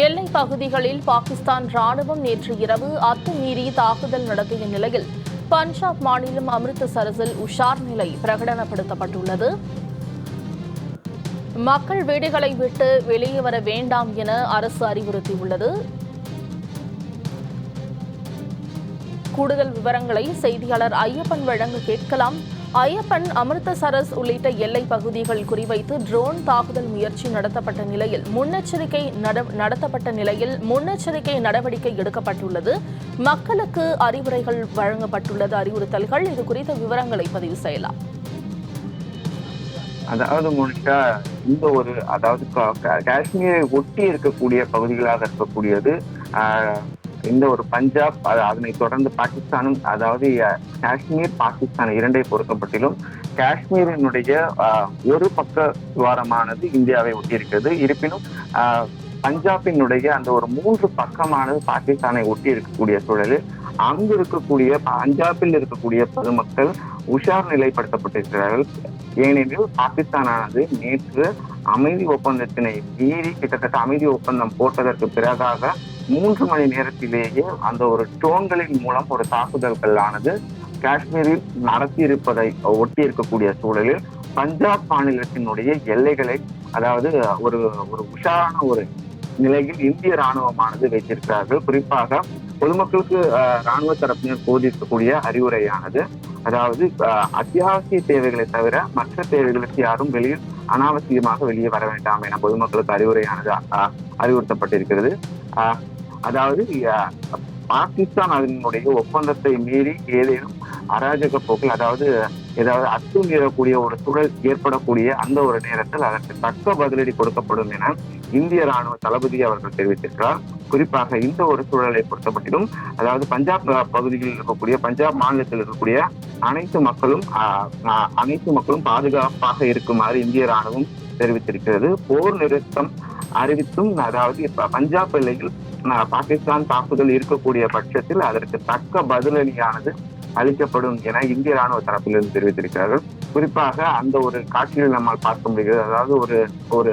எல்லை பகுதிகளில் பாகிஸ்தான் ராணுவம் நேற்று இரவு அத்துமீறி தாக்குதல் நடத்திய நிலையில் பஞ்சாப் மாநிலம் அமிர்தசரஸில் உஷார் நிலை பிரகடனப்படுத்தப்பட்டுள்ளது. மக்கள் வீடுகளை விட்டு வெளியே வர வேண்டாம் என அரசு அறிவுறுத்தியுள்ளது. கூடுதல் விவரங்களை செய்தியாளர் ஐயப்பன் வழங்க கேட்கலாம். ஐயப்பன் அமிர்தசரஸ் உள்ளிட்ட எல்லை பகுதிகள் குறிவைத்து ட்ரோன் தாக்குதல் முயற்சி நடத்தப்பட்ட நிலையில் முன்னெச்சரிக்கை நட- நடத்தப்பட்ட நிலையில் முன்னெச்சரிக்கை நடவடிக்கை எடுக்கப்பட்டுள்ளது. மக்களுக்கு அறிவுரைகள் வழங்கப்பட்டுள்ளது அறிவுறுத்தல்கள். இது குறித்த விவரங்களை பதிவு செய்யலாம். அதாவது முழுக்க இந்த ஒரு அதாவது காஷ்மீரை ஒட்டி இருக்கக்கூடிய பகுதிகளாக இருக்கக்கூடியது இந்த ஒரு பஞ்சாப் அதனை அதனைத் தொடர்ந்து பாகிஸ்தானும் அதாவது காஷ்மீர் பாகிஸ்தான் இரண்டை பொறுக்கப்பட்டிலும் காஷ்மீரினுடைய ஒரு பக்க துவாரமானது இந்தியாவை ஒட்டியிருக்கிறது. இருப்பினும் பஞ்சாபினுடைய அந்த ஒரு மூன்று பக்கமானது பாகிஸ்தானை ஒட்டி இருக்கக்கூடிய சூழலில் அங்கு இருக்கக்கூடிய பஞ்சாபில் இருக்கக்கூடிய பொதுமக்கள் உஷார் நிலைப்படுத்தப்பட்டிருக்கிறார்கள். ஏனெனில் பாகிஸ்தானானது நேற்று அமைதி ஒப்பந்தத்தினை மீறி கிட்டத்தட்ட அமைதி ஒப்பந்தம் போட்டதற்கு பிறகாக மூன்று மணி நேரத்திலேயே அந்த ஒரு ட்ரோன்களின் மூலம் ஒரு தாக்குதல்கள் ஆனது காஷ்மீரில் நடத்தியிருப்பதை ஒட்டி இருக்கக்கூடிய சூழலில் பஞ்சாப் மாநிலத்தினுடைய எல்லைகளை அதாவது ஒரு ஒரு உஷாரான ஒரு நிலையில் இந்திய ராணுவமானது வைத்திருக்கிறார்கள். குறிப்பாக பொதுமக்களுக்கு ராணுவ தரப்பினர் போதிக்கக்கூடிய அறிவுரையானது அதாவது அத்தியாவசிய தேவைகளை தவிர மற்ற தேவைகளுக்கு யாரும் வெளியில் அனாவசியமாக வெளியே வர வேண்டாம் என பொதுமக்களுக்கு அறிவுரையானது அறிவுறுத்தப்பட்டிருக்கிறது. அதாவது பாகிஸ்தான் அதனுடைய ஒப்பந்தத்தை மீறி ஏதேனும் அராஜக போக்கில் அதாவது ஏதாவது அத்துமீறக்கூடிய ஒரு சூழல் ஏற்படக்கூடிய அந்த ஒரு நேரத்தில் அதற்கு தக்க பதிலடி கொடுக்கப்படும் என இந்திய ராணுவ தளபதி அவர்கள் தெரிவித்திருக்கிறார். குறிப்பாக இந்த ஒரு சூழலை பொறுத்தமட்டிலும் அதாவது பஞ்சாப் பகுதியில் இருக்கக்கூடிய பஞ்சாப் மாநிலத்தில் இருக்கக்கூடிய அனைத்து மக்களும் அனைத்து மக்களும் பாதுகாப்பாக இருக்குமாறு இந்திய ராணுவம் தெரிவித்திருக்கிறது. போர் நிறுத்தம் அறிவித்தும் அதாவது பஞ்சாப் எல்லையில் பாகிஸ்தான் தாக்குதல் இருக்கக்கூடிய பட்சத்தில் அதற்கு தக்க பதிலடியானது அளிக்கப்படும் என இந்திய ராணுவ தரப்பிலிருந்து தெரிவித்திருக்கிறார்கள். குறிப்பாக அந்த ஒரு காட்சியில் நம்மால் பார்க்க முடிகிறது. அதாவது ஒரு ஒரு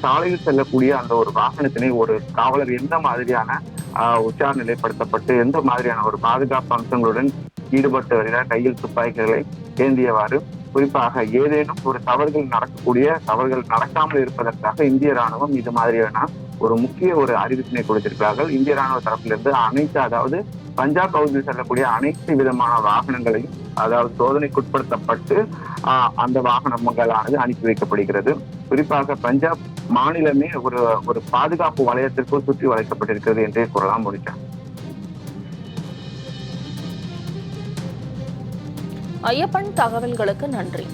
சாலையில் செல்லக்கூடிய அந்த ஒரு வாகனத்தினை ஒரு காவலர் எந்த மாதிரியான ஆஹ், உச்சார் நிலைப்படுத்தப்பட்டு எந்த மாதிரியான ஒரு பாதுகாப்பு அம்சங்களுடன் ஈடுபட்டு வருகிறார்? கையில் துப்பாக்கிகளை ஏந்தியவாறு குறிப்பாக ஏதேனும் ஒரு தவறுகள் நடக்கக்கூடிய தவறுகள் நடக்காமல் இருப்பதற்காக இந்திய ராணுவம் இது மாதிரியான ஒரு முக்கிய ஒரு அறிவிப்பினை கொடுத்திருக்கிறார்கள். இந்திய ராணுவ தரப்பிலிருந்து அனைத்து அதாவது பஞ்சாப் பகுதியில் செல்லக்கூடிய அனைத்து விதமான வாகனங்களையும் அதாவது சோதனைக்குட்படுத்தப்பட்டு அந்த வாகனங்களானது அனுப்பி வைக்கப்படுகிறது. குறிப்பாக பஞ்சாப் மாநிலமே ஒரு ஒரு பாதுகாப்பு வலயத்திற்குள் சுற்றி வளைக்கப்பட்டிருக்கிறது என்றே கூறலாம் முடிச்சா ஐயப்பன் தகவல்களுக்கு நன்றி.